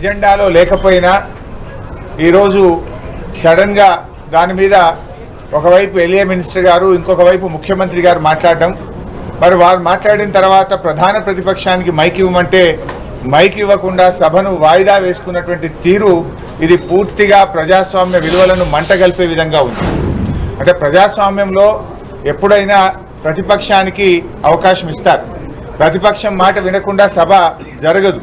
ఎజెండాలో లేకపోయినా ఈరోజు సడన్గా దాని మీద ఒకవైపు ఎలియా మినిస్టర్ గారు ఇంకొక వైపు ముఖ్యమంత్రి గారు మాట్లాడడం. మరి వారు మాట్లాడిన తర్వాత ప్రధాన ప్రతిపక్షానికి మైక్ ఇవ్వమంటే మైక్ ఇవ్వకుండా సభను వాయిదా వేసుకున్నటువంటి తీరు ఇది పూర్తిగా ప్రజాస్వామ్య విలువలను మంటగల్పే విధంగా ఉంది. అంటే ప్రజాస్వామ్యంలో ఎప్పుడైనా ప్రతిపక్షానికి అవకాశం ఇస్తారు. ప్రతిపక్షం మాట వినకుండా సభ జరగదు.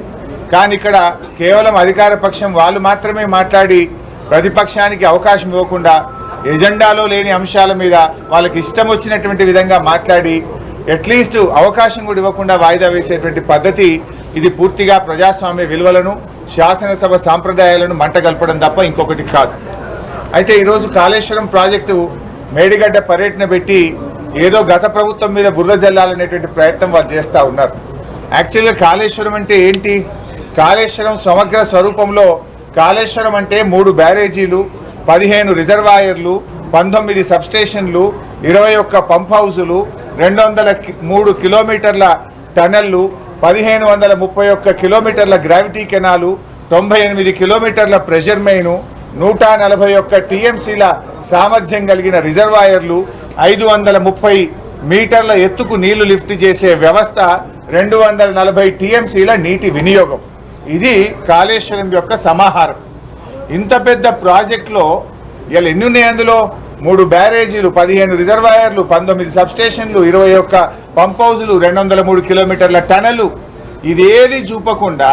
కానీ ఇక్కడ కేవలం అధికార పక్షం వాళ్ళు మాత్రమే మాట్లాడి ప్రతిపక్షానికి అవకాశం ఇవ్వకుండా ఎజెండాలో లేని అంశాల మీద వాళ్ళకి ఇష్టం వచ్చినటువంటి విధంగా మాట్లాడి అట్లీస్ట్ అవకాశం కూడా ఇవ్వకుండా వాయిదా వేసేటువంటి పద్ధతి ఇది పూర్తిగా ప్రజాస్వామ్య విలువలను శాసనసభ సాంప్రదాయాలను మంటగల్పడం తప్ప ఇంకొకటి కాదు. అయితే ఈరోజు కాళేశ్వరం ప్రాజెక్టు మేడిగడ్డ పర్యటన పెట్టి ఏదో గత ప్రభుత్వం మీద బురద జల్లాలనేటువంటి ప్రయత్నం వాళ్ళు చేస్తూ ఉన్నారు. యాక్చువల్గా కాళేశ్వరం అంటే ఏంటి? కాళేశ్వరం సమగ్ర స్వరూపంలో కాళేశ్వరం అంటే మూడు బ్యారేజీలు పదిహేను రిజర్వాయర్లు పంతొమ్మిది సబ్స్టేషన్లు ఇరవై ఒక్క పంప్ హౌజులు రెండు వందల మూడు కిలోమీటర్ల టనళ్ళు పదిహేను వందల ముప్పై ఒక్క కిలోమీటర్ల గ్రావిటీ కెనాలు తొంభై ఎనిమిది కిలోమీటర్ల ప్రెషర్ మెయిను నూట నలభై ఒక్క టీఎంసీల సామర్థ్యం కలిగిన రిజర్వాయర్లు ఐదు వందల ముప్పై మీటర్ల ఎత్తుకు నీళ్ళు లిఫ్ట్ చేసే వ్యవస్థ రెండు వందల నలభై టీఎంసీల నీటి వినియోగం. ఇది కాళేశ్వరం యొక్క సమాహారం. ఇంత పెద్ద ప్రాజెక్టులో ఇలా ఎన్ని ఉన్నాయి అందులో? మూడు బ్యారేజీలు పదిహేను రిజర్వాయర్లు పంతొమ్మిది సబ్స్టేషన్లు ఇరవై ఒక్క పంప్ హౌజులు రెండు వందల మూడు కిలోమీటర్ల టనలు. ఇదేది చూపకుండా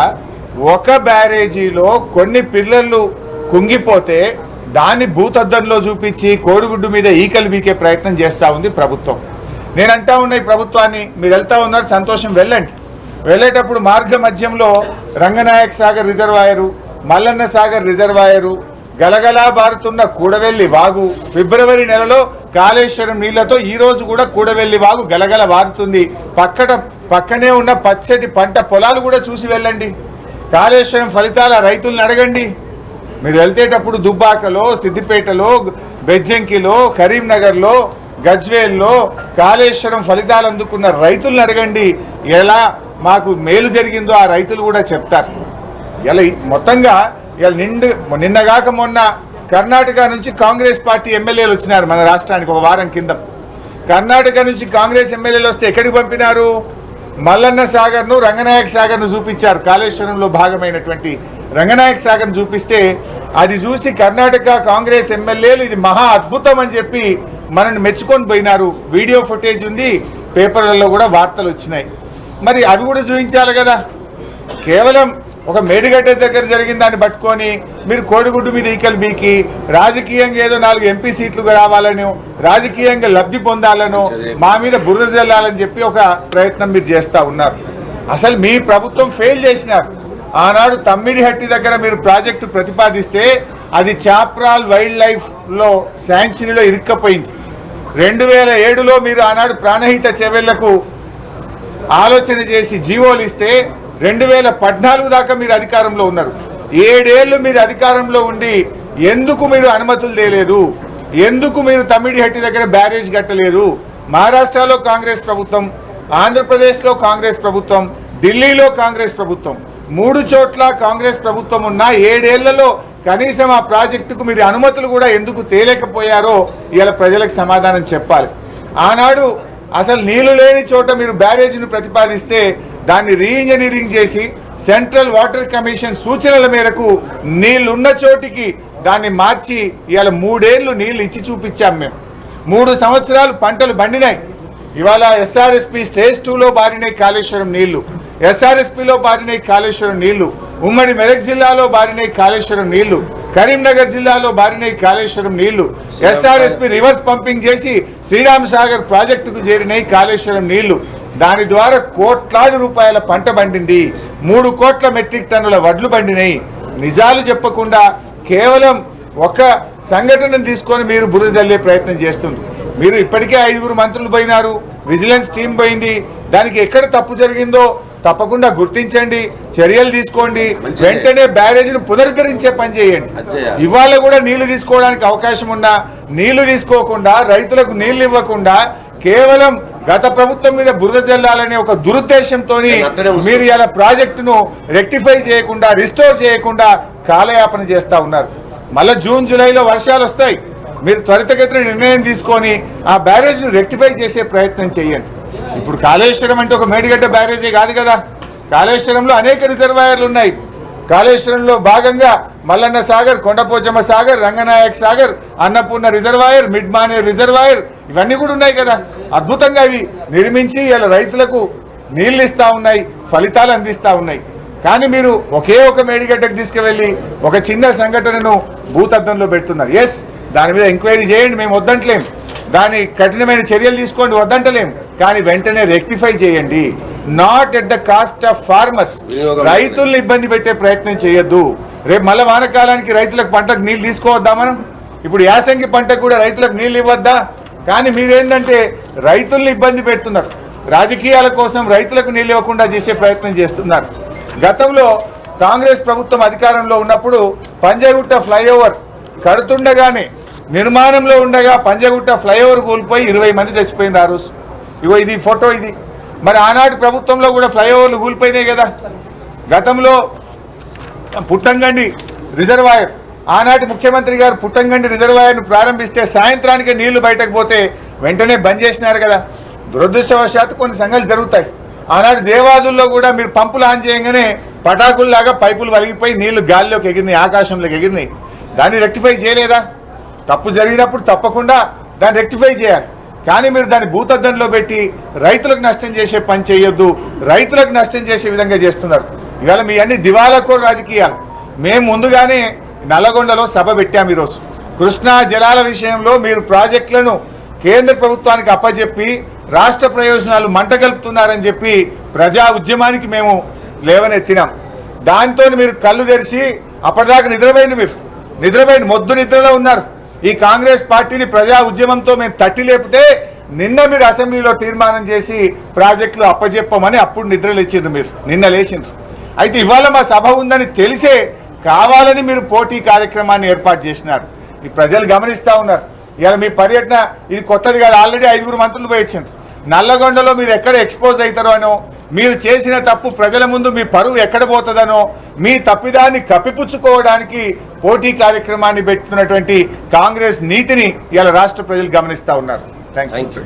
ఒక బ్యారేజీలో కొన్ని పిల్లలు కుంగిపోతే దాన్ని భూతద్దంలో చూపించి కోడిగుడ్డు మీద ఈకలు బీకే ప్రయత్నం చేస్తూ ఉంది ప్రభుత్వం. నేను అంటా ఉన్న ఈ ప్రభుత్వాన్ని. మీరు వెళ్తా ఉన్నారు సంతోషం వెళ్ళండి. వెళ్ళేటప్పుడు మార్గ మధ్యంలో రంగనాయక్ సాగర్ రిజర్వాయరు మల్లన్న సాగర్ రిజర్వాయరు గలగలా బారుతున్న కూడవెల్లి వాగు. ఫిబ్రవరి నెలలో కాళేశ్వరం నీళ్ళతో ఈ రోజు కూడా కూడవెల్లి వాగు గలగల బారుతుంది. పక్కన పక్కనే ఉన్న పచ్చటి పంట పొలాలు కూడా చూసి వెళ్ళండి. కాళేశ్వరం ఫలితాల రైతులను అడగండి. మీరు వెళ్తేటప్పుడు దుబ్బాకలో సిద్దిపేటలో బెజ్జంకిలో కరీంనగర్లో గజ్వేల్లో కాళేశ్వరం ఫలితాలు అందుకున్న రైతులను అడగండి. ఎలా? మాకు మేలు జరిగిందో ఆ రైతులు కూడా చెప్తారు. ఇలా మొత్తంగా ఇలా నిండు నిన్నగాక మొన్న కర్ణాటక నుంచి కాంగ్రెస్ పార్టీ ఎమ్మెల్యేలు వచ్చినారు మన రాష్ట్రానికి ఒక వారం కింద. కర్ణాటక నుంచి కాంగ్రెస్ ఎమ్మెల్యేలు వస్తే ఎక్కడికి పంపినారు? మల్లన్న సాగర్ను రంగనాయక సాగర్ను చూపించారు. కాళేశ్వరంలో భాగమైనటువంటి రంగనాయక సాగర్ను చూపిస్తే అది చూసి కర్ణాటక కాంగ్రెస్ ఎమ్మెల్యేలు ఇది మహా అద్భుతం అని చెప్పి మనల్ని మెచ్చుకొని పోయినారు. వీడియో ఫుటేజ్ ఉంది పేపర్లలో కూడా వార్తలు వచ్చినాయి. మరి అవి కూడా చూపించాలి కదా. కేవలం ఒక మేడిగడ్డ దగ్గర జరిగిన దాన్ని పట్టుకొని మీరు కోడిగుడ్డు మీద ఈకలు బీకి రాజకీయంగా ఏదో నాలుగు ఎంపీ సీట్లు రావాలను రాజకీయంగా లబ్ధి పొందాలను మా మీద బురద జల్లాలని చెప్పి ఒక ప్రయత్నం మీరు చేస్తూ ఉన్నారు. అసలు మీ ప్రభుత్వం ఫెయిల్ చేసినారు. ఆనాడు తమ్మిడిహట్టి దగ్గర మీరు ప్రాజెక్టు ప్రతిపాదిస్తే అది చాప్రాల్ వైల్డ్ లైఫ్లో శాంక్షన్లో ఇరుక్కపోయింది. రెండు వేల ఏడులో మీరు ఆనాడు ప్రాణహిత చెవెళ్ళకు ఆలోచన చేసి జీవోలు ఇస్తే రెండు వేల పద్నాలుగు దాకా మీరు అధికారంలో ఉన్నారు. ఏడేళ్ళు మీరు అధికారంలో ఉండి ఎందుకు మీరు అనుమతులు తేలేదు? ఎందుకు మీరు తమిడిహట్టి దగ్గర బ్యారేజ్ కట్టలేదు? మహారాష్ట్రలో కాంగ్రెస్ ప్రభుత్వం ఆంధ్రప్రదేశ్లో కాంగ్రెస్ ప్రభుత్వం ఢిల్లీలో కాంగ్రెస్ ప్రభుత్వం. మూడు చోట్ల కాంగ్రెస్ ప్రభుత్వం ఉన్న ఏడేళ్ళలో కనీసం ఆ ప్రాజెక్టుకు మీరు అనుమతులు కూడా ఎందుకు తేలేకపోయారో ఇవాళ ప్రజలకు సమాధానం చెప్పాలి. ఆనాడు అసలు నీళ్ళు లేని చోట మీరు బ్యారేజీని ప్రతిపాదిస్తే దాన్ని రీఇంజనీరింగ్ చేసి సెంట్రల్ వాటర్ కమిషన్ సూచనల మేరకు నీళ్ళున్న చోటికి దాన్ని మార్చి ఇవాళ మూడేళ్ళు నీళ్ళు ఇచ్చి చూపించాం మేము. మూడు సంవత్సరాలు పంటలు బండినాయి ఇవాళ ఎస్ఆర్ఎస్పి స్టేజ్ టూలో బారినాయి కాళేశ్వరం నీళ్ళు. ఎస్ఆర్ఎస్పిలో బారినాయి కాళేశ్వరం నీళ్ళు. ఉమ్మడి మెదక్ జిల్లాలో బారినాయి కాళేశ్వరం నీళ్ళు. కరీంనగర్ జిల్లాలో బారినాయి కాళేశ్వరం నీళ్ళు. ఎస్ఆర్ఎస్పి రివర్స్ పంపింగ్ చేసి శ్రీరామ్ సాగర్ ప్రాజెక్టుకు చేరినాయి కాళేశ్వరం నీళ్ళు. దాని ద్వారా కోట్లాది రూపాయల పంట పండింది. మూడు కోట్ల మెట్రిక్ టన్నుల వడ్లు పండినాయి. నిజాలు చెప్పకుండా కేవలం ఒక సంఘటనను తీసుకొని మీరు బురద జల్లే ప్రయత్నం చేస్తుంది మీరు ఇప్పటికే ఐదుగురు మంత్రులు పోయినారు. విజిలెన్స్ టీం పోయింది. దానికి ఎక్కడ తప్పు జరిగిందో తప్పకుండా గుర్తించండి చర్యలు తీసుకోండి. వెంటనే బ్యారేజీని పునరుద్ధరించే పని చేయండి. ఇవాళ కూడా నీళ్ళు తీసుకోవడానికి అవకాశం ఉన్నా నీళ్ళు తీసుకోకుండా రైతులకు నీళ్ళు ఇవ్వకుండా కేవలం గత ప్రభుత్వం మీద బురద జల్లాలనే ఒక దురుద్దేశంతో. మీరు ఇలా ప్రాజెక్టును రెక్టిఫై చేయకుండా రిస్టోర్ చేయకుండా కాలయాపన చేస్తా ఉన్నారు మళ్ళీ జూన్ జూలైలో వర్షాలు వస్తాయి మీరు త్వరితగతిన నిర్ణయం తీసుకొని ఆ బ్యారేజ్ను రెక్టిఫై చేసే ప్రయత్నం చేయండి ఇప్పుడు కాళేశ్వరం అంటే ఒక మేడిగడ్డ బ్యారేజే కాదు కదా. కాళేశ్వరంలో అనేక రిజర్వాయర్లు ఉన్నాయి. కాళేశ్వరంలో భాగంగా మల్లన్న సాగర్ కొండపోచమ్మ సాగర్ రంగనాయక్ సాగర్ అన్నపూర్ణ రిజర్వాయర్ మిడ్మానే రిజర్వాయర్ ఇవన్నీ కూడా ఉన్నాయి కదా. అద్భుతంగా ఇవి నిర్మించి ఇలా రైతులకు నీళ్ళు ఇస్తూ ఉన్నాయి ఫలితాలు అందిస్తూ ఉన్నాయి. కానీ మీరు ఒకే ఒక మేడిగడ్డకు తీసుకువెళ్ళి ఒక చిన్న సంఘటనను భూతద్దంలో పెడుతున్నారు. ఎస్ దాని మీద ఎంక్వైరీ చేయండి మేము వద్దంట్లేము దాని కఠినమైన చర్యలు తీసుకోండి వద్దంటలేం. కానీ వెంటనే రెక్టిఫై చేయండి. Not at the cost of farmers. రైతుల్ని ఇబ్బంది పెట్టే ప్రయత్నం చేయొద్దు. రేపు మళ్ళీ వానకాలానికి రైతులకు పంటకు నీళ్ళు తీసుకోవద్దా మనం? ఇప్పుడు యాసంగి పంటకు కూడా రైతులకు నీళ్ళు ఇవ్వద్దా? కానీ మీరేంటంటే రైతుల్ని ఇబ్బంది పెడుతున్నారు. రాజకీయాల కోసం రైతులకు నీళ్ళు ఇవ్వకుండా చేసే ప్రయత్నం చేస్తున్నారు. గతంలో కాంగ్రెస్ ప్రభుత్వం అధికారంలో ఉన్నప్పుడు పంజగుట్ట ఫ్లైఓవర్ కడుతుండగానే నిర్మాణంలో ఉండగా పంజగుట్ట ఫ్లైఓవర్ కూలిపోయి ఇరవై మంది చచ్చిపోయింది ఆ రోజు. ఇగో ఇది ఫోటో ఇది. మరి ఆనాటి ప్రభుత్వంలో కూడా ఫ్లైఓవర్లు కూలిపోయినాయి కదా. గతంలో పుట్టంగండి రిజర్వాయర్. ఆనాటి ముఖ్యమంత్రి గారు పుట్టంగండి రిజర్వాయర్ను ప్రారంభిస్తే సాయంత్రానికి నీళ్ళు బయటకు పోతే వెంటనే బంద్ చేసినారు కదా. దురదృష్టవశాత్తు కొన్ని సంఘాలు జరుగుతాయి. ఆనాటి దేవాదుల్లో కూడా మీరు పంపులు ఆన్ చేయగానే పటాకుల్లాగా పైపులు వలిగిపోయి నీళ్ళు గాలిలోకి ఎగిరినాయి ఆకాశంలోకి ఎగిరినాయి. దాన్ని రెక్టిఫై చేయలేదా? తప్పు జరిగినప్పుడు తప్పకుండా దాన్ని రెక్టిఫై చేయాలి. కానీ మీరు దాన్ని భూతద్దంలో పెట్టి రైతులకు నష్టం చేసే పని చేయొద్దు రైతులకు నష్టం చేసే విధంగా చేస్తున్నారు. ఇవాళ మీ అన్ని దివాలకు రాజకీయాలు. మేము ముందుగానే నల్లగొండలో సభ పెట్టాము ఈరోజు. కృష్ణా జలాల విషయంలో మీరు ప్రాజెక్టులను కేంద్ర ప్రభుత్వానికి అప్పచెప్పి రాష్ట్ర ప్రయోజనాలు మంటగలుపుతున్నారని చెప్పి ప్రజా ఉద్యమానికి మేము లేవనెత్తినాం. దాంతో మీరు కళ్ళు తెరిచి అప్పటిదాకా నిద్రపోయింది మీరు. నిద్రపోయింది మొద్దు నిద్రలో ఉన్నారు. ఈ కాంగ్రెస్ పార్టీని ప్రజా ఉద్యమంతో మేము తట్టి లేపితే నిన్న మీరు అసెంబ్లీలో తీర్మానం చేసి ప్రాజెక్టులు అప్పజెప్పమని అప్పుడు నిద్ర లేచిండ్రు మీరు. నిన్న లేచిండ్రు. అయితే ఇవాళ మా సభ ఉందని తెలిసే కావాలని మీరు పోటీ కార్యక్రమాన్ని ఏర్పాటు చేసినారు. ఈ ప్రజలు గమనిస్తా ఉన్నారు. ఇవాళ మీ పర్యటన ఇది కొత్తది కాదు. ఆల్రెడీ ఐదుగురు మంత్రులు పోయించారు నల్లగొండలో మీరు ఎక్కడ ఎక్స్పోజ్ అవుతారో అనో మీరు చేసిన తప్పు ప్రజల ముందు మీ పరువు ఎక్కడ పోతుందనో మీ తప్పిదాన్ని కప్పిపుచ్చుకోవడానికి పోటీ కార్యక్రమాన్ని పెట్టుతున్నటువంటి కాంగ్రెస్ నీతిని ఇలా రాష్ట్ర ప్రజలు గమనిస్తా ఉన్నారు. Thank you